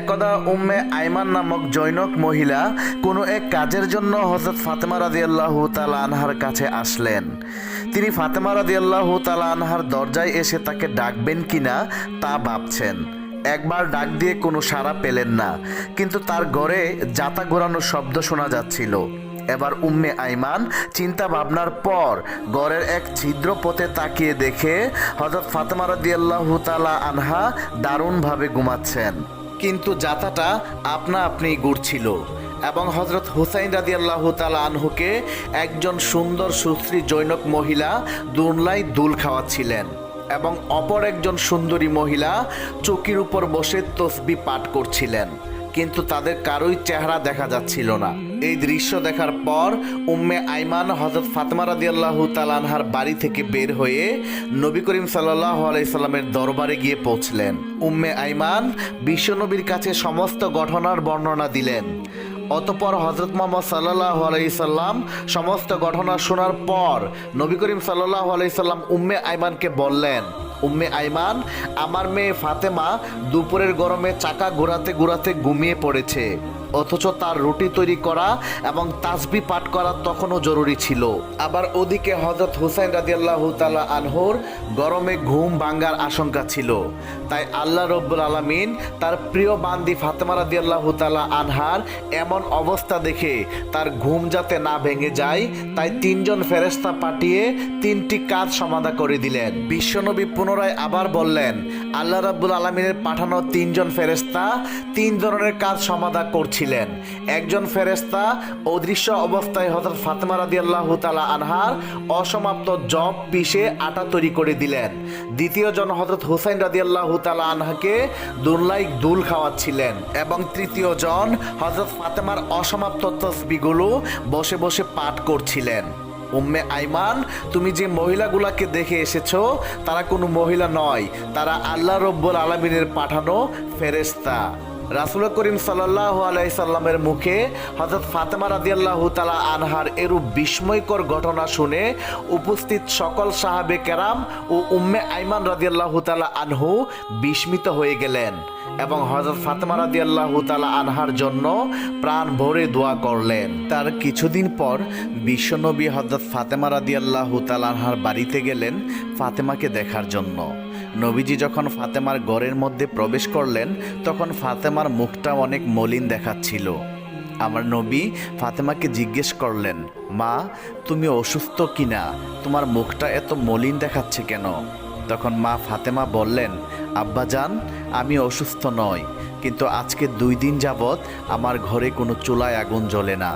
একদা উম্মে আইমান নামক জৈনক মহিলা কোনো এক কাজের জন্য হজরত ফাতেমা রাদিয়াল্লাহু তালা আনহার কাছে আসলেন। তিনি ফাতেমা রাদিয়াল্লাহু তালা আনহার দরজায় এসে তাকে ডাকবেন কিনা তা ভাবছেন। একবার ডাক দিয়ে কোনো সাড়া পেলেন না, কিন্তু তার গড়ে জাতা ঘোরানোর শব্দ শোনা যাচ্ছিল। এবার উম্মে আইমান চিন্তা ভাবনার পর গড়ের এক ছিদ্র পথে তাকিয়ে দেখে হজরত ফাতেমা রাদিয়াল্লাহু তালা আনহা দারুণভাবে ঘুমাচ্ছেন। কিন্তু জাতাটা আপনা আপনি ঘুরছিল এবং হজরত হুসাইন রাজি আল্লাহ তালা আনহুকে একজন সুন্দর সুশ্রী জৈনক মহিলা দুনলাই দুল খাওয়াচ্ছিলেন এবং অপর একজন সুন্দরী মহিলা চকির উপর বসে তসবি পাঠ করছিলেন। কিন্তু তাদের কারোই চেহারা দেখা যাচ্ছিল না। এই দৃশ্য দেখার পর উম্মে আইমান হজরত ফাতেমা আল্লাহ তালানহার বাড়ি থেকে বের হয়ে নবী করিম সাল্লাহ আলাইসাল্লামের দরবারে গিয়ে পৌঁছলেন। উম্মে আইমান বিশ্বনবীর কাছে সমস্ত ঘটনার বর্ণনা দিলেন। অতপর হজরত মোহাম্মদ সাল্লাহ আলাইসাল্লাম সমস্ত ঘটনা শোনার পর নবী করিম সাল্লাহ আলাইসাল্লাম উম্মে আইমানকে বললেন, উম্মে আইমান, আমার মেয়ে ফাতেমা দুপুরের গরমে চাকা ঘোরাতে ঘোরাতে ঘুমিয়ে পড়েছে, অথচ তার রুটি তৈরি করা এবং তাসবি পাঠ করা তখনও জরুরি ছিল। আবার ওদিকে হজরত হুসাইন রাদিয়াল্লাহ তালা আনহুর গরমে ঘুম ভাঙ্গার আশঙ্কা ছিল। তাই আল্লাহ রব্বুল আলমিন তার প্রিয় বান্দি ফাতেমা রাদিয়াল্লাহ তালা আনহার এমন অবস্থা দেখে তার ঘুম যাতে না ভেঙে যায়, তাই তিনজন ফেরেস্তা পাঠিয়ে তিনটি কাজ সমাধা করে দিলেন। বিশ্বনবী পুনরায় আবার বললেন, আল্লাহ রাব্বুল আলমিনের পাঠানো তিনজন ফেরেস্তা তিন ধরনের কাজ সমাধা করছিলেন। একজন ফেরেস্তা অদৃশ্য অবস্থায় হজরত ফাতেমা রাদি আল্লাহ তালা আনহার অসমাপ্ত জব পিষে আটা তৈরি করে দিলেন। দ্বিতীয় জন হজরত হুসাইন রাদি আল্লাহ তালা আনহাকে দুল্লাই দুল খাওয়াচ্ছিলেন এবং তৃতীয় জন হজরত ফাতেমার অসমাপ্ত তসবিগুলো বসে বসে পাঠ করছিলেন। উম্মে আইমান, তুমি যে মহিলাগুলাকে দেখে এসেছ, তারা কোনো মহিলা নয়, তারা আল্লাহ রব্বুল আলমিনের পাঠানো ফেরেস্তা রাসুল করিম সাল্লাহ আলাইসাল্লামের মুখে হজরত ফাতেমা রাদিয়াল্লাহ তালা আনহার এরূপ বিস্ময়কর ঘটনা শুনে উপস্থিত সকল সাহাবে কেরাম ও উম্মে আইমান রাদিয়াল্লাহ তালা আনহু বিস্মিত হয়ে গেলেন এবং হজরত ফাতেমা রাদিয়াল্লাহ তালা আনহার জন্য প্রাণ ভরে দোয়া করলেন। তার কিছুদিন পর বিশ্বনবী হজরত ফাতেমা রাদিয়াল্লাহ তালা আনহার বাড়িতে গেলেন ফাতেমাকে দেখার জন্য। নবীজি যখন ফাতেমার ঘরের মধ্যে প্রবেশ করলেন, তখন ফাতেমার মুখটা অনেক মলিন দেখাচ্ছিল। আমার নবী ফাতেমাকে জিজ্ঞেস করলেন, মা, তুমি অসুস্থ কিনা? তোমার মুখটা এত মলিন দেখাচ্ছে কেন? তখন মা ফাতেমা বললেন আব্বাজান আমি অসুস্থ নই, কিন্তু আজকে দুই দিন যাবৎ আমার ঘরে কোনো চুলায় আগুন জ্বলে না।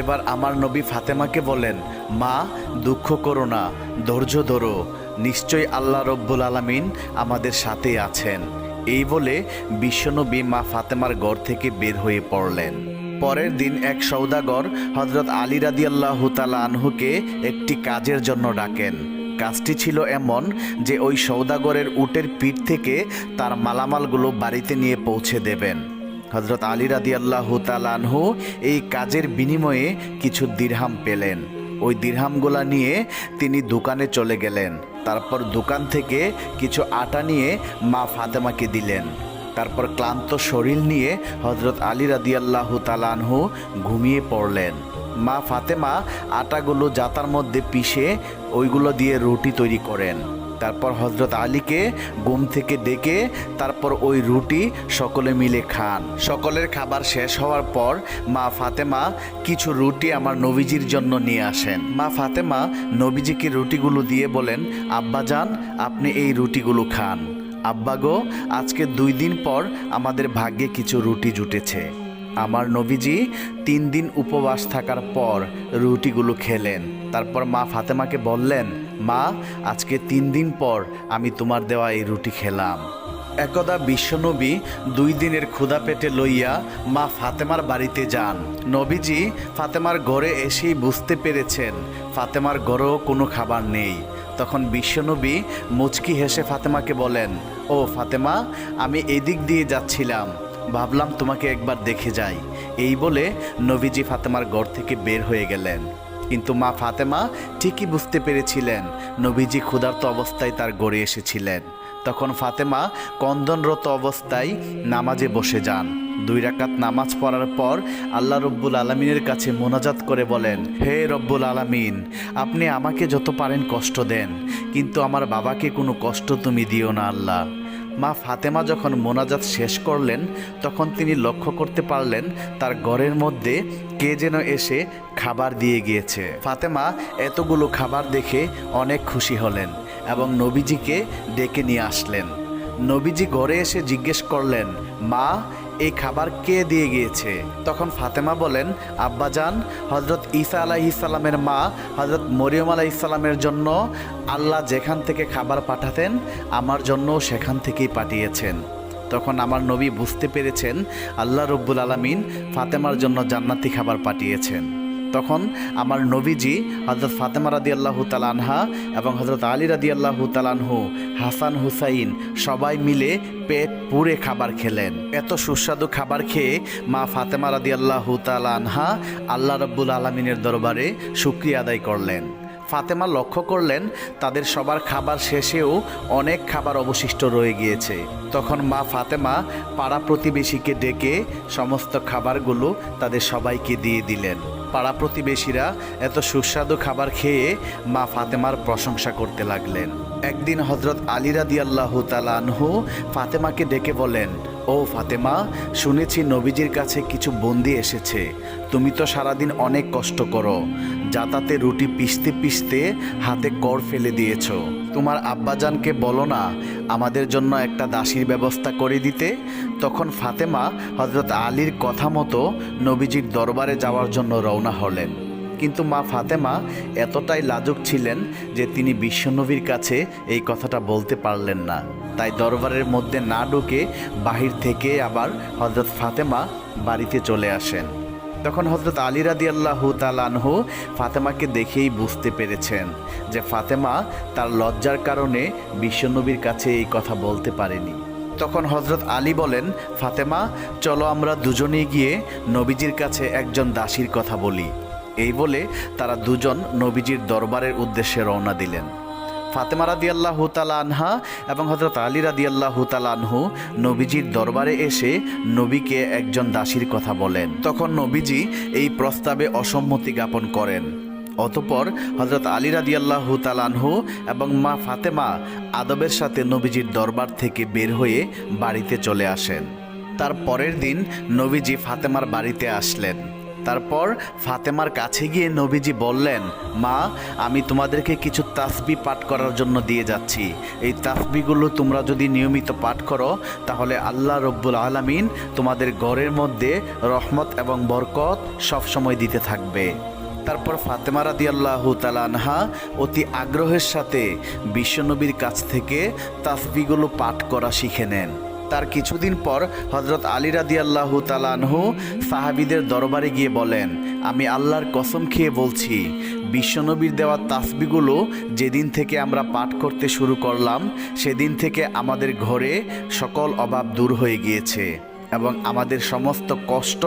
এবার আমার নবী ফাতেমাকে বলেন মা, দুঃখ করো না, ধৈর্য ধরো। নিশ্চয়ই আল্লাহ রব্বুল আলামিন আমাদের সাথে আছেন। এই বলে বিশ্বনবী মা ফাতেমার ঘর থেকে বের হয়ে পড়লেন। পরের দিন এক সৌদাগর হজরত আলী রাদি আল্লাহ তালা আনহুকে একটি কাজের জন্য ডাকেন। কাজটি ছিল এমন যে ওই সৌদাগরের উটের পিঠ থেকে তার মালামালগুলো বাড়িতে নিয়ে পৌঁছে দেবেন। হজরত আলী রাদি আল্লাহ আনহু এই কাজের বিনিময়ে কিছু দিরহাম পেলেন। ওই দিরহামগুলা নিয়ে তিনি দোকানে চলে গেলেন। তারপর দোকান থেকে কিছু আটা নিয়ে মা ফাতেমাকে দিলেন। তারপর ক্লান্ত শরীর নিয়ে হজরত আলী রাদিয়াল্লাহ তালানহু ঘুমিয়ে পড়লেন। মা ফাতেমা আটাগুলো জাতার মধ্যে পিষে ওইগুলো দিয়ে রুটি তৈরি করেন। তারপর হজরত আলীকে ঘুম থেকে ডেকে তারপর ওই রুটি সকলে মিলে খান। সকলের খাবার শেষ হওয়ার পর মা ফাতেমা কিছু রুটি আমার নবীজির জন্য নিয়ে আসেন। মা ফাতেমা নবীজিকে রুটিগুলো দিয়ে বলেন আব্বাজান আপনি এই রুটিগুলো খান। আব্বা গো, আজকে দুই দিন পর আমাদের ভাগ্যে কিছু রুটি জুটেছে। আমার নবীজি তিন দিন উপবাস থাকার পর রুটিগুলো খেলেন। তারপর মা ফাতেমাকে বললেন মা, আজকে তিন দিন পর আমি তোমার দেওয়া এই রুটি খেলাম। একদা বিশ্বনবী দুই দিনের ক্ষুধা পেটে লইয়া মা ফাতেমার বাড়িতে যান। নবীজি ফাতেমার ঘরে এসেই বুঝতে পেরেছেন, ফাতেমার ঘরেও কোনো খাবার নেই। তখন বিশ্বনবী মুচকি হেসে ফাতেমাকে বলেন, ও ফাতেমা, আমি এদিক দিয়ে যাচ্ছিলাম। ভাবলাম তোমাকে একবার দেখে যাই। এই বলে নবীজি ফাতেমার ঘর থেকে বের হয়ে গেলেন। কিন্তু মা ফাতেমা ঠিকই বুঝতে পেরেছিলেন, নবীজি ক্ষুধার্ত অবস্থায় তার গড়ে এসেছিলেন। তখন ফাতেমা কন্দনরত অবস্থায় নামাজে বসে যান। দুই রাকাত নামাজ পড়ার পর আল্লাহ রব্বুল আলমিনের কাছে মোনাজাত করে বলেন, হে রব্বুল আলামিন, আপনি আমাকে যত পারেন কষ্ট দেন, কিন্তু আমার বাবাকে কোনো কষ্ট তুমি দিও না আল্লাহ। মা ফাতেমা যখন মোনাজাত শেষ করলেন, তখন তিনি লক্ষ্য করতে পারলেন তার ঘরের মধ্যে কে যেন এসে খাবার দিয়ে গিয়েছে। ফাতেমা এতগুলো খাবার দেখে অনেক খুশি হলেন এবং নবীজিকে ডেকে নিয়ে আসলেন। নবীজি ঘরে এসে জিজ্ঞেস করলেন, মা এই খাবার কে দিয়ে গিয়েছে? তখন ফাতেমা বলেন, আব্বাজান হজরত ঈসা আলাইসাল্লামের মা হজরত মরিয়ম আলাইসাল্লামের জন্য আল্লাহ যেখান থেকে খাবার পাঠাতেন, আমার জন্য সেখান থেকেই পাঠিয়েছেন। তখন আমার নবী বুঝতে পেরেছেন, আল্লাহ রব্বুল আলমিন ফাতেমার জন্য জান্নাতি খাবার পাঠিয়েছেন। তখন আমার নবীজি হজরত ফাতেমা রাদি আল্লাহ তালানহা এবং হজরত আলী রাদি আল্লাহ তালানহু হাসান হুসাইন সবাই মিলে পেট পুরে খাবার খেলেন। এত সুস্বাদু খাবার খেয়ে মা ফাতেমা রাদি আল্লাহ তালানহা আল্লাহ রব্বুল আলমিনের দরবারে শুক্রিয়া আদায় করলেন। ফাতেমা লক্ষ্য করলেন তাদের সবার খাবার শেষেও অনেক খাবার অবশিষ্ট রয়ে গিয়েছে। তখন মা ফাতেমা পাড়া প্রতিবেশীকে ডেকে সমস্ত খাবারগুলো তাদের সবাইকে দিয়ে দিলেন। পাড়া প্রতিবেশীরা এত সুস্বাদু খাবার খেয়ে মা ফাতেমার প্রশংসা করতে লাগলেন। একদিন হজরত আলী রাদিয়াল্লাহু তালানহু ফাতেমাকে ডেকে বলেন, ও ফাতেমা, শুনেছি নবীজির কাছে কিছু বন্দি এসেছে। তুমি তো সারাদিন অনেক কষ্ট করো। যাতাতে রুটি পিষতে পিষতে হাতে কর ফেলে দিয়েছ। তোমার আব্বাজানকে বলো না, আমাদের জন্য একটা দাসীর ব্যবস্থা করে দিতে? তখন ফাতেমা হজরত আলীর কথা মতো নবীজির দরবারে যাওয়ার জন্য রওনা হলেন। কিন্তু মা ফাতেমা এতটাই লাজুক ছিলেন যে তিনি বিশ্বনবীর কাছে এই কথাটা বলতে পারলেন না। তাই দরবারের মধ্যে না ঢুকে বাহির থেকে আবার হজরত ফাতেমা বাড়িতে চলে আসেন। তখন হজরত আলী রাদি আল্লাহ তালানহু ফাতেমাকে দেখেই বুঝতে পেরেছেন যে ফাতেমা তার লজ্জার কারণে বিশ্বনবীর কাছে এই কথা বলতে পারেনি। তখন হজরত আলী বলেন, ফাতেমা, চলো আমরা দুজনেই গিয়ে নবীজির কাছে একজন দাসীর কথা বলি। এই বলে তারা দুজন নবীজির দরবারের উদ্দেশ্যে রওনা দিলেন। ফাতেমা রাদি আল্লাহ আনহা এবং হজরত আলী রাদি আল্লাহ আনহু নবীজির দরবারে এসে নবীকে একজন দাসীর কথা বলেন। তখন নবীজি এই প্রস্তাবে অসম্মতি জ্ঞাপন করেন। অতপর হজরত আলী রাদি আল্লাহ আনহু এবং মা ফাতেমা আদবের সাথে নবীজির দরবার থেকে বের হয়ে বাড়িতে চলে আসেন। তার পরের দিন নবীজি ফাতেমার বাড়িতে আসলেন। তারপর ফাতেমার কাছে গিয়ে নবীজি বললেন, মা, আমি তোমাদেরকে কিছু তাসবি পাঠ করার জন্য দিয়ে যাচ্ছি। এই তাসবিগুলো তোমরা যদি নিয়মিত পাঠ করো, তাহলে আল্লাহ রব্বুল আলমিন তোমাদের ঘরের মধ্যে রহমত এবং বরকত সবসময় দিতে থাকবে। তারপর ফাতেমা রাদি আল্লাহ তালানহা অতি আগ্রহের সাথে বিশ্বনবীর কাছ থেকে তাসবিগুলো পাঠ করা শিখে নেন। তার কিছুদিন পর হজরত আলী রাদি আল্লাহ তালানহু সাহাবিদের দরবারে গিয়ে বলেন, আমি আল্লাহর কসম খেয়ে বলছি, বিশ্বনবীর দেওয়া তাসবিগুলো যেদিন থেকে আমরা পাঠ করতে শুরু করলাম, সেদিন থেকে আমাদের ঘরে সকল অভাব দূর হয়ে গিয়েছে এবং আমাদের সমস্ত কষ্ট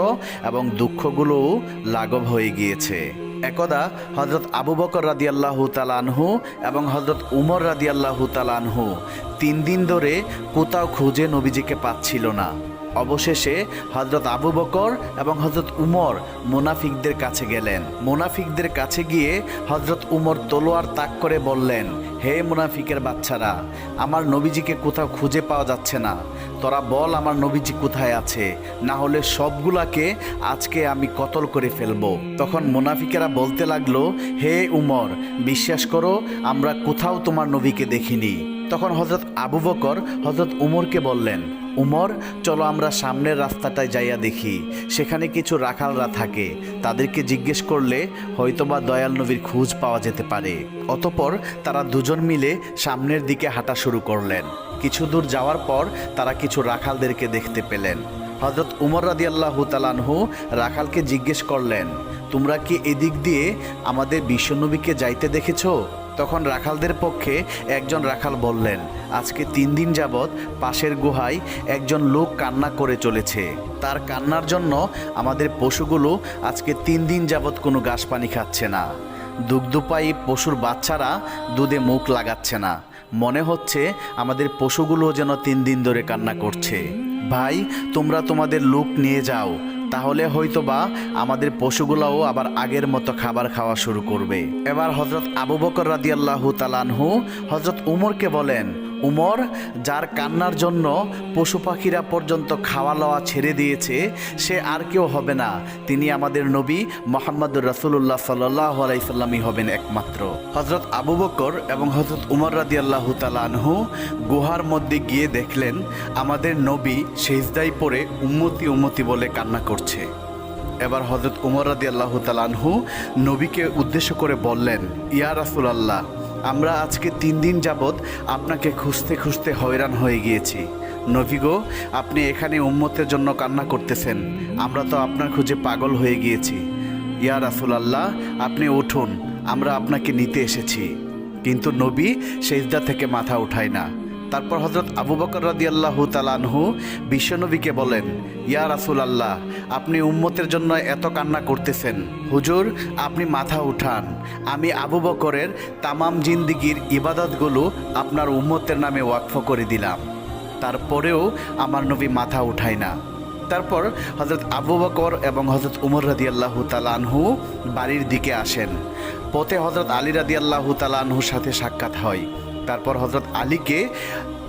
এবং দুঃখগুলোও লাঘব হয়ে গিয়েছে। একদা হজরত আবু বকর রাদি আল্লাহ তালানহু এবং হজরত উমর রাদি আল্লাহ তালানহু তিন দিন ধরে কোথাও খুঁজে নবীজিকে পাচ্ছিল না। অবশেষে হজরত আবু বকর এবং হজরত উমর মোনাফিকদের কাছে গেলেন। মোনাফিকদের কাছে গিয়ে হজরত উমর তলোয়ার তাক করে বললেন, হে মুনাফিকের বাচ্চারা, আমার নবীজিকে কোথাও খুঁজে পাওয়া যাচ্ছে না। তোরা বল আমার নবীজি কোথায় আছে? না হলে সবগুলাকে আজকে আমি কতল করে ফেলব। তখন মুনাফিকেরা বলতে লাগল, হে উমর, বিশ্বাস করো, আমরা কোথাও তোমার নবীকে দেখিনি। তখন হজরত আবু বকর হজরত উমরকে বললেন উমর, চলো আমরা সামনের রাস্তাটায় যাইয়া দেখি। সেখানে কিছু রাখালরা থাকে। তাদেরকে জিজ্ঞেস করলে হয়তোবা দয়াল নবীর খোঁজ পাওয়া যেতে পারে। অতপর তারা দুজন মিলে সামনের দিকে হাঁটা শুরু করলেন। কিছু দূর যাওয়ার পর তারা কিছু রাখালদেরকে দেখতে পেলেন। হজরত উমর রাদি আল্লাহ তালানহু রাখালকে জিজ্ঞেস করলেন, তোমরা কি এদিক দিয়ে আমাদের বিশ্বনবীকে যাইতে দেখেছ? তখন রাখালদের পক্ষে একজন রাখাল বললেন, আজকে তিন দিন যাবৎ পাশের গুহায় একজন লোক কান্না করে চলেছে। তার কান্নার জন্য আমাদের পশুগুলো আজকে তিন দিন যাবৎ কোনো ঘাস পানি খাচ্ছে না। দুগ্ধপায়ী পশুর বাচ্চারা দুধে মুখ লাগাচ্ছে না। মনে হচ্ছে আমাদের পশুগুলো যেন তিন দিন ধরে কান্না করছে। ভাই, তোমরা তোমাদের লোক নিয়ে যাও। তাহলে হয়তো বা আমাদের পশুগুলাও আবার আগের মতো খাবার খাওয়া শুরু করবে। এবার হজরত আবু বকর রাদিয়াল্লাহু তালানহু হজরত উমরকে বলেন উমর, যার কান্নার জন্য পশু পাখিরা পর্যন্ত খাওয়া লওয়া ছেড়ে দিয়েছে, সে আর কেউ হবে না। তিনি আমাদের নবী মোহাম্মদুর রাসুল্লাহ সাল্লাহ আলাইসাল্লামই হবেন একমাত্র। হজরত আবু বকর এবং হজরত উমর রাদি আল্লাহ তালানহু গুহার মধ্যে গিয়ে দেখলেন, আমাদের নবী সেজদাই পরে উম্মতি উম্মতি বলে কান্না করছে। এবার হজরত উমর রাদি আল্লাহ তালানহু নবীকে উদ্দেশ্য করে বললেন, ইয়া রাসুল আল্লাহ আমরা আজকে তিন দিন যাবৎ আপনাকে খুঁজতে খুঁজতে হয়রান হয়ে গিয়েছি। নভিগো আপনি এখানে উম্মতের জন্য কান্না করতেছেন। আমরা তো আপনার খুঁজে পাগল হয়ে গিয়েছি। ইয়া রাসুল আল্লাহ আপনি উঠুন, আমরা আপনাকে নিতে এসেছি। কিন্তু নবী সেজদা থেকে মাথা উঠায় না। তারপর হজরত আবু বকর রাদি আল্লাহ তালানহু বিশ্বনবীকে বলেন, ইয়া রাসুল আল্লাহ আপনি উম্মতের জন্য এত কান্না করতেছেন। হুজুর, আপনি মাথা উঠান। আমি আবু বকরের তামাম জিন্দিগির ইবাদতগুলো আপনার উম্মতের নামে ওয়াকফ করে দিলাম। তারপরেও আমার নবী মাথা উঠায় না। তারপর হজরত আবু বকর এবং হজরত উমর রাদি আল্লাহ তালানহু বাড়ির দিকে আসেন। পথে হজরত আলী রাদি আল্লাহ তালানহুর সাথে সাক্ষাৎ হয়। তারপর হজরত আলীকে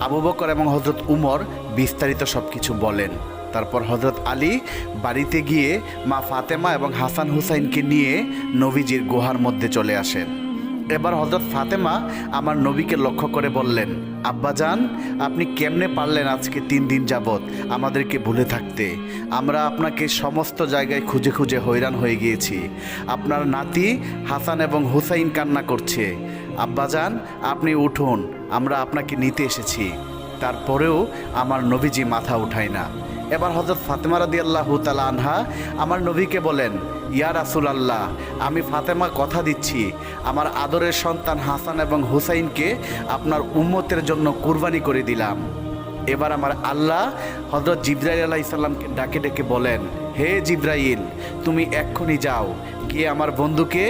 আবু বকর এবং হজরত উমর বিস্তারিত সব কিছু বলেন। তারপর হজরত আলী বাড়িতে গিয়ে মা ফাতেমা এবং হাসান হুসাইনকে নিয়ে নবীজির গুহার মধ্যে চলে আসেন। এবার হজরত ফাতেমা আমার নবীকে লক্ষ্য করে বললেন আব্বাজান আপনি কেমনে পারলেন আজকে তিন দিন যাবৎ আমাদেরকে ভুলে থাকতে? আমরা আপনাকে সমস্ত জায়গায় খুঁজে খুঁজে হয়রান হয়ে গিয়েছি। আপনার নাতি হাসান এবং হুসাইন কান্না করছে। আব্বাজান আপনি উঠুন, আমরা আপনাকে নিতে এসেছি। তারপরেও আমার নবীজি মাথা উঠায় না। এবার হজরত ফাতেমা রাদি আল্লাহ তালা আনহা আমার নবীকে বলেন, ইয়া রাসুল আল্লাহ আমি ফাতেমা কথা দিচ্ছি। আমার আদরের সন্তান হাসান এবং হুসাইনকে আপনার উম্মতের জন্য কুরবানি করে দিলাম। এবার আমার আল্লাহ হজরত জিব্রাইল আলাহ ইসাল্লামকে ডাকে ডেকে বলেন, হে জিব্রাইল, তুমি এক্ষুনি যাও, গিয়ে আমার বন্ধুকে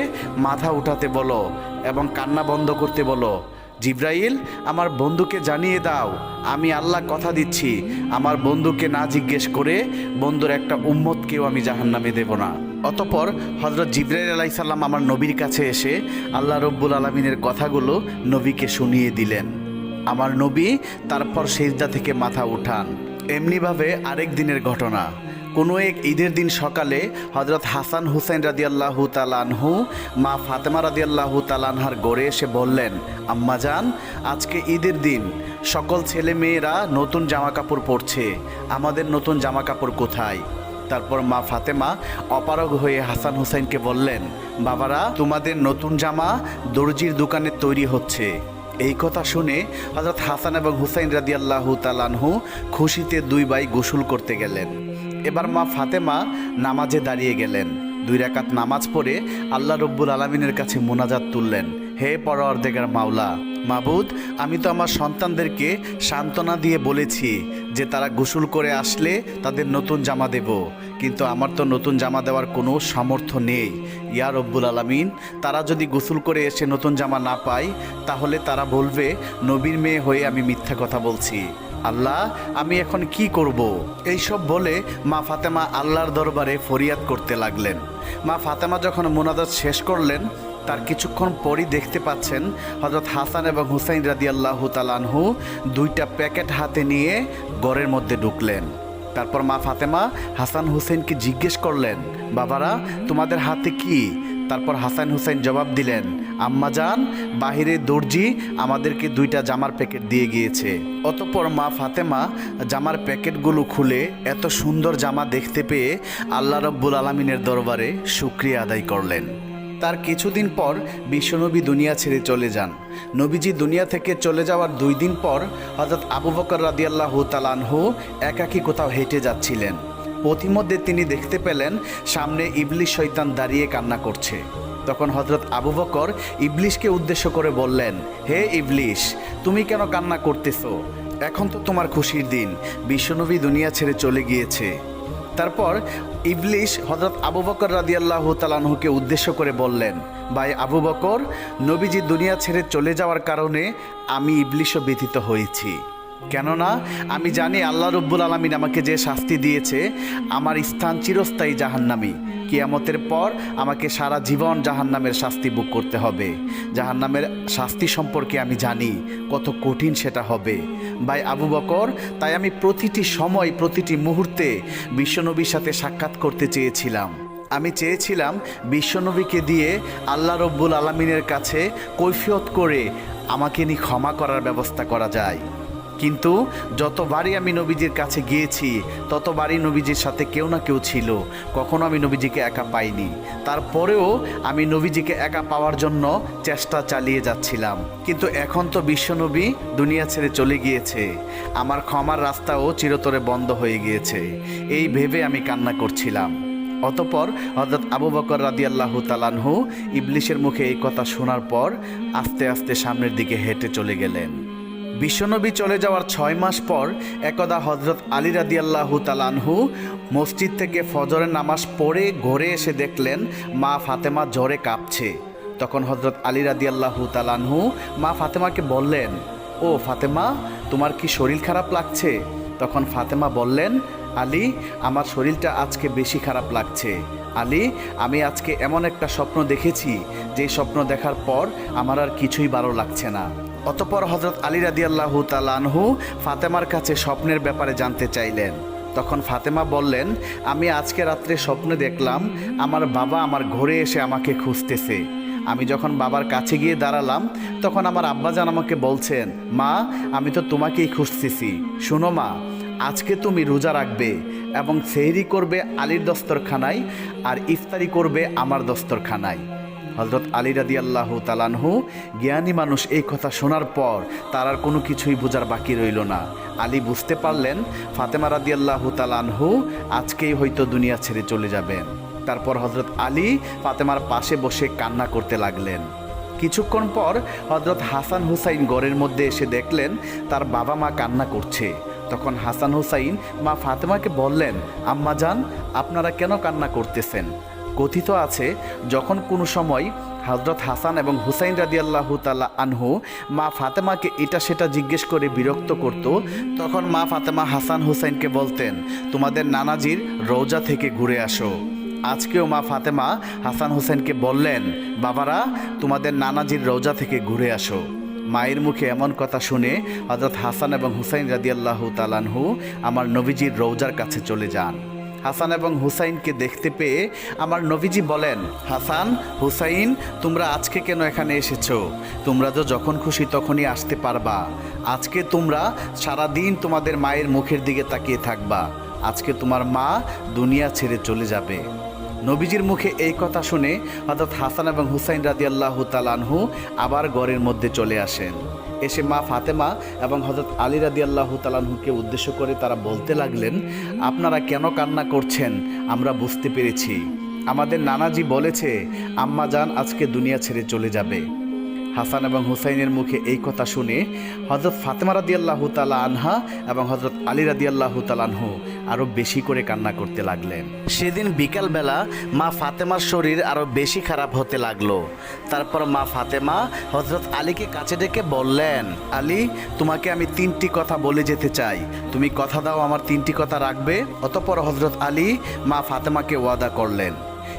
মাথা উঠাতে বলো। এবং কান্না বন্ধ করতে বলো। জিব্রাইল, আমার বন্ধুকে জানিয়ে দাও, আমি আল্লাহ কথা দিচ্ছি। আমার বন্ধুকে না জিজ্ঞেস করে বন্ধুর একটা উম্মতকেও আমি জাহান্নামে দেব না। অতপর হজরত জিব্রাইল আলাইসাল্লাম আমার নবীর কাছে এসে আল্লাহ রব্বুল আলমিনের কথাগুলো নবীকে শুনিয়ে দিলেন। আমার নবী তারপর সেজদা থেকে মাথা উঠান। এমনিভাবে আরেক দিনের ঘটনা। কোনো এক ঈদের দিন সকালে হজরত হাসান হুসাইন রাদিয়াল্লাহু তালানহু মা ফাতেমা রাদিয়াল্লাহু তালানহার গড়ে এসে বললেন আম্মাজান আজকে ঈদের দিন, সকল ছেলে মেয়েরা নতুন জামা কাপড় পরছে, আমাদের নতুন জামা কাপড় কোথায়? তারপর মা ফাতেমা অপারগ হয়ে হাসান হুসাইনকে বললেন, বাবারা, তোমাদের নতুন জামা দর্জির দোকানে তৈরি হচ্ছে। এই কথা শুনে হজরত হাসান এবং হুসাইন রাদিয়াল্লাহু তালানহু খুশিতে দুই ভাই গোসল করতে গেলেন। এবার মা ফাতেমা নামাজে দাঁড়িয়ে গেলেন। দুই রাকাত নামাজ পড়ে আল্লাহ রব্বুল আলমিনের কাছে মোনাজাত তুললেন। হে পরওয়ারদেগার মাওলা, মাবুদ, আমি তো আমার সন্তানদেরকে সান্ত্বনা দিয়ে বলেছি যে তারা গোসল করে আসলে তাদের নতুন জামা দেব। কিন্তু আমার তো নতুন জামা দেওয়ার কোনো সামর্থ্য নেই। ইয়া রব্বুল আলমিন, তারা যদি গোসল করে এসে নতুন জামা না পায়, তাহলে তারা বলবে, নবীর মেয়ে হয়ে আমি মিথ্যা কথা বলছি। আল্লাহ, আমি এখন কি করব? এইসব বলে মা ফাতেমা আল্লাহর দরবারে ফরিয়াদ করতে লাগলেন। মা ফাতেমা যখন মোনাজাত শেষ করলেন, তার কিছুক্ষণ পরই দেখতে পাচ্ছেন হজরত হাসান এবং হুসাইন রাদি আল্লাহ তালানহু দুইটা প্যাকেট হাতে নিয়ে ঘরের মধ্যে ঢুকলেন। তারপর মা ফাতেমা হাসান হুসেনকে জিজ্ঞেস করলেন, বাবারা, তোমাদের হাতে কি? তারপর হাসান হুসাইন জবাব দিলেন আম্মাজান বাহিরে দর্জি আমাদেরকে দুইটা জামার প্যাকেট দিয়ে গিয়েছে। অতঃপর মা ফাতেমা জামার প্যাকেটগুলো খুলে এত সুন্দর জামা দেখতে পেয়ে আল্লাহ রব্বুল আলমিনের দরবারে শুক্রিয়া আদায় করলেন। তার কিছুদিন পর বিশ্বনবী দুনিয়া ছেড়ে চলে যান। নবীজি দুনিয়া থেকে চলে যাওয়ার দুই দিন পর হজরত আবু বকর রাদিয়াল্লাহু তালানহু একাকী কোথাও হেঁটে যাচ্ছিলেন। পথিমধ্যে তিনি দেখতে পেলেন সামনে ইবলিশ শৈতান দাঁড়িয়ে কান্না করছে। তখন হজরত আবু বকর ইবলিশকে উদ্দেশ্য করে বললেন, হে ইবলিশ, তুমি কেন কান্না করতেছো? এখন তো তোমার খুশির দিন, বিশ্বনবী দুনিয়া ছেড়ে চলে গিয়েছে। তারপর ইবলিশ হজরত আবু বকর রাদিয়াল্লাহু তালানহুকে উদ্দেশ্য করে বললেন, ভাই আবু বকর, নবীজি দুনিয়া ছেড়ে চলে যাওয়ার কারণে আমি ইবলিশও ব্যথিত হয়েছি। কেননা আমি জানি আল্লাহ রব্বুল আলমিন আমাকে যে শাস্তি দিয়েছে, আমার স্থান চিরস্থায়ী জাহান্নামি। কিয়ামতের পর আমাকে সারা জীবন জাহান্নামের শাস্তি বুক করতে হবে। জাহান্নামের শাস্তি সম্পর্কে আমি জানি কত কঠিন সেটা হবে। ভাই আবু বকর, তাই আমি প্রতিটি সময়, প্রতিটি মুহূর্তে বিশ্বনবীর সাথে সাক্ষাৎ করতে চেয়েছিলাম। আমি চেয়েছিলাম বিশ্বনবীকে দিয়ে আল্লাহ রব্বুল আলমিনের কাছে কৈফিয়ত করে আমাকে নিয়ে ক্ষমা করার ব্যবস্থা করা যায়। কিন্তু যতবারই আমি নবীজির কাছে গিয়েছি, ততবারই নবীজির সাথে কেউ না কেউ ছিল। কখনো আমি নবীজিকে একা পাইনি। তারপরেও আমি নবীজিকে একা পাওয়ার জন্য চেষ্টা চালিয়ে যাচ্ছিলাম। কিন্তু এখন তো বিশ্বনবী দুনিয়া ছেড়ে চলে গিয়েছে। আমার ক্ষমার রাস্তাও চিরতরে বন্ধ হয়ে গিয়েছে। এই ভেবে আমি কান্না করছিলাম। অতপর হজরত আবু বকর রাদিয়াল্লাহু তালানহু ইবলিশের মুখে এই কথা শোনার পর আস্তে আস্তে সামনের দিকে হেঁটে চলে গেলেন। বিশ্বনবী চলে যাওয়ার ছয় মাস পর একদা হজরত আলী রাদিয়াল্লাহু তালানহু মসজিদ থেকে ফজরের নামাজ পড়ে ঘরে এসে দেখলেন মা ফাতেমা জ্বরে কাঁপছে। তখন হজরত আলী রাদিয়াল্লাহু তালানহু মা ফাতেমাকে বললেন, ও ফাতেমা, তোমার কি শরীর খারাপ লাগছে? তখন ফাতেমা বললেন, আলী, আমার শরীরটা আজকে বেশি খারাপ লাগছে। আলী, আমি আজকে এমন একটা স্বপ্ন দেখেছি, যে স্বপ্ন দেখার পর আমার আর কিছুই ভালো লাগছে না। অতপর হজরত আলী রাদিয়াল্লাহু তালানহু ফাতেমার কাছে স্বপ্নের ব্যাপারে জানতে চাইলেন। তখন ফাতেমা বললেন, আমি আজকে রাত্রে স্বপ্নে দেখলাম, আমার বাবা আমার ঘরে এসে আমাকে খুঁজতেছে। আমি যখন বাবার কাছে গিয়ে দাঁড়ালাম, তখন আমার আব্বাজান আমাকে বলছেন, মা, আমি তো তোমাকেই খুঁজতেছি। শুনো মা, আজকে তুমি রোজা রাখবে এবং সেহরি করবে আলীর দস্তরখানায় আর ইফতারি করবে আমার দস্তরখানায়। হজরত আলী রাদি আল্লাহ তালানহু জ্ঞানী মানুষ এই কথা শোনার পর তার আর কোনো কিছুই বোঝার বাকি রইল না। আলী বুঝতে পারলেন, ফাতেমা রাদি আল্লাহ তালানহু আজকেই হয়তো দুনিয়া ছেড়ে চলে যাবেন। তারপর হজরত আলী ফাতেমার পাশে বসে কান্না করতে লাগলেন। কিছুক্ষণ পর হজরত হাসান হুসাইন গড়ের মধ্যে এসে দেখলেন, তার বাবা মা কান্না করছে। তখন হাসান হুসাইন মা ফাতেমাকে বললেন, আম্মা যান আপনারা কেন কান্না করতেছেন? কথিত আছে, যখন কোনো সময় হজরত হাসান এবং হুসাইন রাদিয়াল্লাহু তালা আনহু মা ফাতেমাকে এটা সেটা জিজ্ঞেস করে বিরক্ত করত, তখন মা ফাতেমা হাসান হুসাইনকে বলতেন, তোমাদের নানাজির রৌজা থেকে ঘুরে আসো। আজকেও মা ফাতেমা হাসান হুসেনকে বললেন, বাবারা, তোমাদের নানাজির রৌজা থেকে ঘুরে আসো। মায়ের মুখে এমন কথা শুনে হজরত হাসান এবং হুসাইন রাদিয়াল্লাহু তালানহু আমার নবীজির রৌজার কাছে চলে যান। হাসান এবং হুসাইনকে দেখতে পেয়ে আমার নবীজি বলেন, হাসান, হুসাইন, তোমরা আজকে কেন এখানে এসেছ? তোমরা তো যখন খুশি তখনই আসতে পারবা। আজকে তোমরা সারা দিন তোমাদের মায়ের মুখের দিকে তাকিয়ে থাকবা। আজকে তোমার মা দুনিয়া ছেড়ে চলে যাবে। নবীজির মুখে এই কথা শুনে হজরত হাসান এবং হুসাইন রাদি আল্লাহ তালানহু আবার গড়ের মধ্যে চলে আসেন। এসে মা ফাতেমা এবং হজরত আলী রাদি আল্লাহ তালানহুকে উদ্দেশ্য করে তারা বলতে লাগলেন, আপনারা কেন কান্না করছেন? আমরা বুঝতে পেরেছি। আমাদের নানাজি বলেছে, আম্মা যান আজকে দুনিয়া ছেড়ে চলে যাবে। হাসান এবং হুসাইনের মুখে এই কথা শুনে হজরত ফাতেমা রাদি আল্লাহ তালা আনহা এবং হজরত আলী রাদি আল্লাহ তালানহু আরও বেশি করে কান্না করতে লাগলেন। সেদিন বিকালবেলা মা ফাতেমার শরীর আরও বেশি খারাপ হতে লাগল। তারপর মা ফাতেমা হজরত আলীকে কাছে ডেকে বললেন, আলী, তোমাকে আমি তিনটি কথা বলে যেতে চাই। তুমি কথা দাও, আমার তিনটি কথা রাখবে। অতপর হজরত আলী মা ফাতেমাকে ওয়াদা করলেন।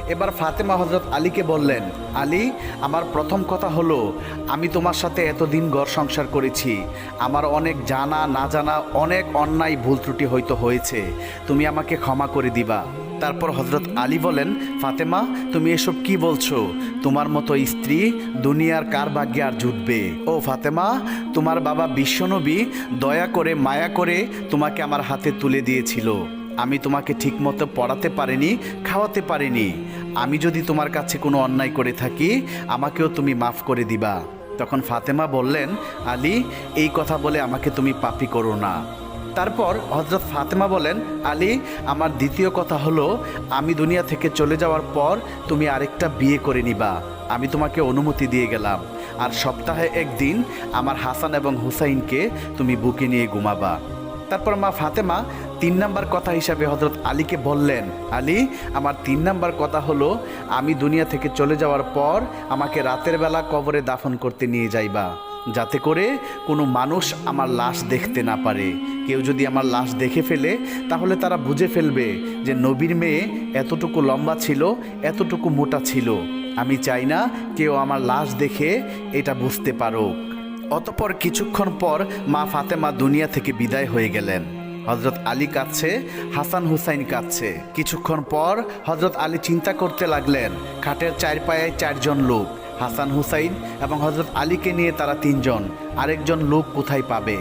এবার ফাতেমা হজরত আলীকে বললেন, আলী, আমার প্রথম কথা হলো, আমি তোমার সাথে এতদিন ঘর সংসার করেছি। আমার অনেক জানা, না জানা, অনেক অন্যায় ভুল ত্রুটি হয়তো হয়েছে। তুমি আমাকে ক্ষমা করে দিবা। তারপর হজরত আলী বলেন, ফাতেমা, তুমি এসব কি বলছো? তোমার মতো স্ত্রী দুনিয়ার কার ভাগ্যে আর জুটবে? ও ফাতেমা, তোমার বাবা বিশ্বনবী দয়া করে, মায়া করে তোমাকে আমার হাতে তুলে দিয়েছিল। আমি তোমাকে ঠিকমতো পড়াতে পারিনি, খাওয়াতে পারিনি। আমি যদি তোমার কাছে কোনো অন্যায় করে থাকি, আমাকেও তুমি মাফ করে দিবা। তখন ফাতেমা বললেন, আলী, এই কথা বলে আমাকে তুমি পাপি করো না। তারপর হজরত ফাতেমা বলেন, আলী, আমার দ্বিতীয় কথা হলো, আমি দুনিয়া থেকে চলে যাওয়ার পর তুমি আরেকটা বিয়ে করে নিবা। আমি তোমাকে অনুমতি দিয়ে গেলাম। আর সপ্তাহে একদিন আমার হাসান এবং হুসাইনকে তুমি বুকে নিয়ে ঘুমাবা। তারপর মা ফাতেমা তিন নাম্বার কথা হিসাবে হজরত আলীকে বললেন, আলী, আমার তিন নাম্বার কথা হলো, আমি দুনিয়া থেকে চলে যাওয়ার পর আমাকে রাতের বেলা কবরে দাফন করতে নিয়ে যাইবা, যাতে করে কোনো মানুষ আমার লাশ দেখতে না পারে। কেউ যদি আমার লাশ দেখে ফেলে, তাহলে তারা বুঝে ফেলবে যে নবীর মেয়ে এতটুকু লম্বা ছিল, এতটুকু মোটা ছিল। আমি চাই না কেউ আমার লাশ দেখে এটা বুঝতে পারুক। অতপর কিছুক্ষণ পর মা ফাতেমা দুনিয়া থেকে বিদায় হয়ে গেলেন। হজরত আলী কাঁদছে, হাসান হুসাইন কাঁদছে। কিছুক্ষণ পর হজরত আলী চিন্তা করতে লাগলেন, খাটের চার পায়ে চারজন লোক, হাসান হুসাইন এবং হজরত আলীকে নিয়ে তারা তিনজন, আরেকজন লোক কোথায় পাবে?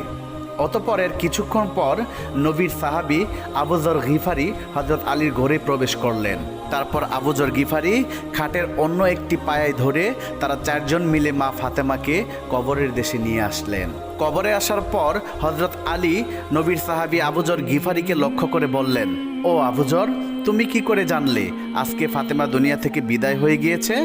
অতপরের কিছুক্ষণ পর নবীর সাহাবি আবুজর ঘিফারি হজরত আলীর ঘরে প্রবেশ করলেন। তারপর আবুজর গিফারি খাটের অন্য একটি পায়ায় ধরে তারা চারজন মিলে মা ফাতেমাকে কবরের দেশে নিয়ে আসলেন। কবরে আসার পর হজরত আলী নবীর সাহাবি আবুজর গিফারিকে লক্ষ্য করে বললেন, ও আবুজর তুমি কি করে জানলে আজকে ফাতেমা দুনিয়া থেকে বিদায় হয়ে গিয়েছে?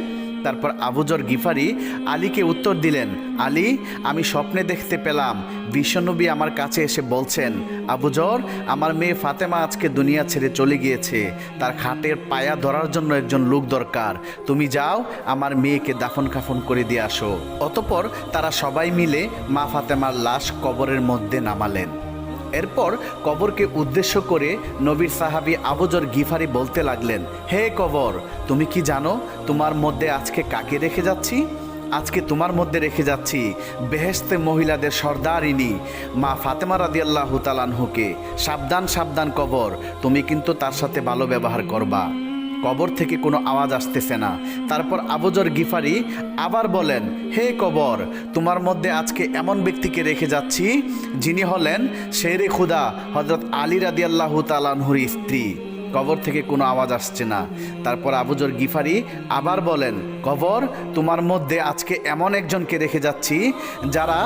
তারপর আবুজর গিফারি আলীকে উত্তর দিলেন, আলী, আমি স্বপ্নে দেখতে পেলাম। বিশ্বনবী আমার কাছে এসে বলছেন, আবুজর, আমার মেয়ে ফাতেমা আজকে দুনিয়া ছেড়ে চলে গিয়েছে। তার খাটের পায়া ধরার জন্য একজন লোক দরকার। তুমি যাও, আমার মেয়েকে দাফন কাফন করে দিয়ে আসো। অতপর তারা সবাই মিলে মা ফাতেমার লাশ কবরের মধ্যে নামালেন। এরপর কবরকে উদ্দেশ্য করে নবীর সাহাবি আবজর গিফারি বলতে লাগলেন, হে কবর, তুমি কি জানো তোমার মধ্যে আজকে কাকে রেখে যাচ্ছি? আজকে তোমার মধ্যে রেখে যাচ্ছি বেহেস্তে মহিলাদের সর্দারিনী মা ফাতেমা রাদিয়াল্লাহু তালানহুকে সাবধান সাবধান কবর, তুমি কিন্তু তার সাথে ভালো ব্যবহার করবা। কবর থেকে কোনো আওয়াজ আসতেছে না। তারপর আবুজর গিফারি আবার বলেন, হে কবর, তোমার মধ্যে আজকে এমন ব্যক্তিকে রেখে যাচ্ছি যিনি হলেন শেরে খুদা হজরত আলী রাদিয়াল্লাহু তালানহুর স্ত্রী। কবর থেকে কোনো আওয়াজ আসছে না। তারপর আবুজর গিফারি আবার বলেন, কবর, তোমার মধ্যে আজকে এমন একজনকে রেখে যাচ্ছি যারা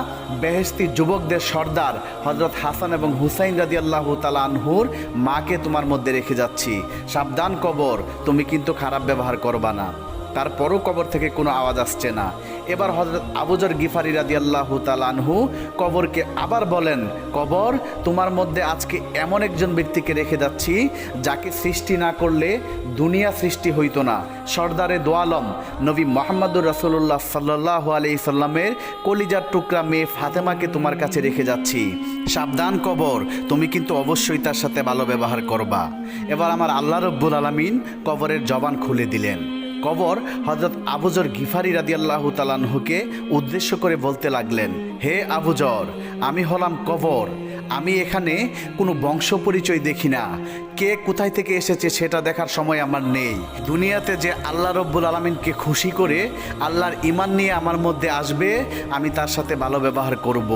বেহেস্তি যুবকদের সর্দার হজরত হাসান এবং হুসাইন রাজি আল্লাহ তালানহুর মাকে তোমার মধ্যে রেখে যাচ্ছি। সাবধান কবর, তুমি কিন্তু খারাপ ব্যবহার করবা না। তারপরও কবর থেকে কোনো আওয়াজ আসছে না। এবার হজরত আবুজর গিফারি রাদি আল্লাহ তালানহু কবরকে আবার বলেন, কবর, তোমার মধ্যে আজকে এমন একজন ব্যক্তিকে রেখে যাচ্ছি, যাকে সৃষ্টি না করলে দুনিয়া সৃষ্টি হইতো না। সর্দারে দোয়ালম নবী মোহাম্মদুর রাসুল্লাহ সাল্লাহ আলি সাল্লামের কলিজার টুকরা মেয়ে ফাতেমাকে তোমার কাছে রেখে যাচ্ছি। সাবধান কবর, তুমি কিন্তু অবশ্যই তার সাথে ভালো ব্যবহার করবা। এবার আমার আল্লাহ রব্বুল আলমিন কবরের জবান খুলে দিলেন। কবর হজরত আবুজর গিফারি রাদি রাদিয়াল্লাহু তালানহুকে উদ্দেশ্য করে বলতে লাগলেন, হে আবুজর, আমি হলাম কবর। আমি এখানে কোনো বংশ পরিচয় দেখি না। কে কোথায় থেকে এসেছে সেটা দেখার সময় আমার নেই। দুনিয়াতে যে আল্লাহ রব্বুল আলমিনকে খুশি করে আল্লাহর ইমান নিয়ে আমার মধ্যে আসবে, আমি তার সাথে ভালো ব্যবহার করব।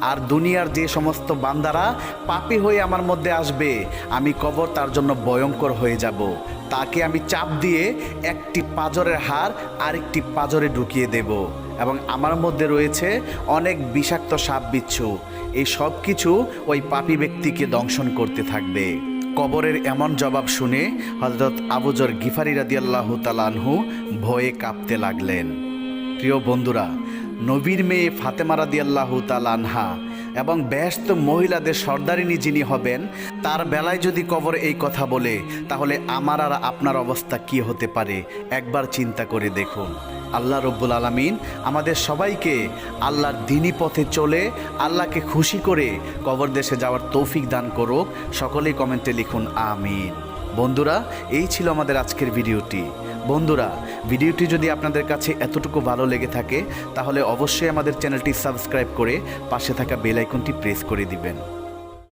আর দুনিয়ার যে সমস্ত বান্দারা পাপি হয়ে আমার মধ্যে আসবে, আমি কবর তার জন্য ভয়ঙ্কর হয়ে যাব। তাকে আমি চাপ দিয়ে একটি পাজরের হার আরেকটি পাজরে ঢুকিয়ে দেব। এবং আমার মধ্যে রয়েছে অনেক বিষাক্ত সাপ বিচ্ছু। এই সব কিছু ওই পাপি ব্যক্তিকে দংশন করতে থাকবে। কবরের এমন জবাব শুনে হজরত আবুজর গিফারি রাদিয়াল্লাহ তালানহু ভয়ে কাঁপতে লাগলেন। প্রিয় বন্ধুরা, নবীর মেয়ে ফাতেমা রাদিয়াল্লাহ তালানহা এবং ব্যস্ত মহিলাদের সর্দারিনী যিনি হবেন, তার বেলায় যদি কবর এই কথা বলে, তাহলে আমার আর আপনার অবস্থা কি হতে পারে? একবার চিন্তা করে দেখুন। আল্লাহ রব্বুল আলমিন আমাদের সবাইকে আল্লাহর দিনী পথে চলে, আল্লাহকে খুশি করে কবর দেশে যাওয়ার তৌফিক দান করুক। সকলেই কমেন্টে লিখুন, আমিন। বন্ধুরা, এই ছিল আমাদের আজকের ভিডিওটি। বন্ধুরা, ভিডিওটি যদি আপনাদের কাছে এতটুকু ভালো লেগে থাকে, তাহলে অবশ্যই আমাদের চ্যানেলটি সাবস্ক্রাইব করে পাশে থাকা বেল আইকনটি প্রেস করে দিবেন।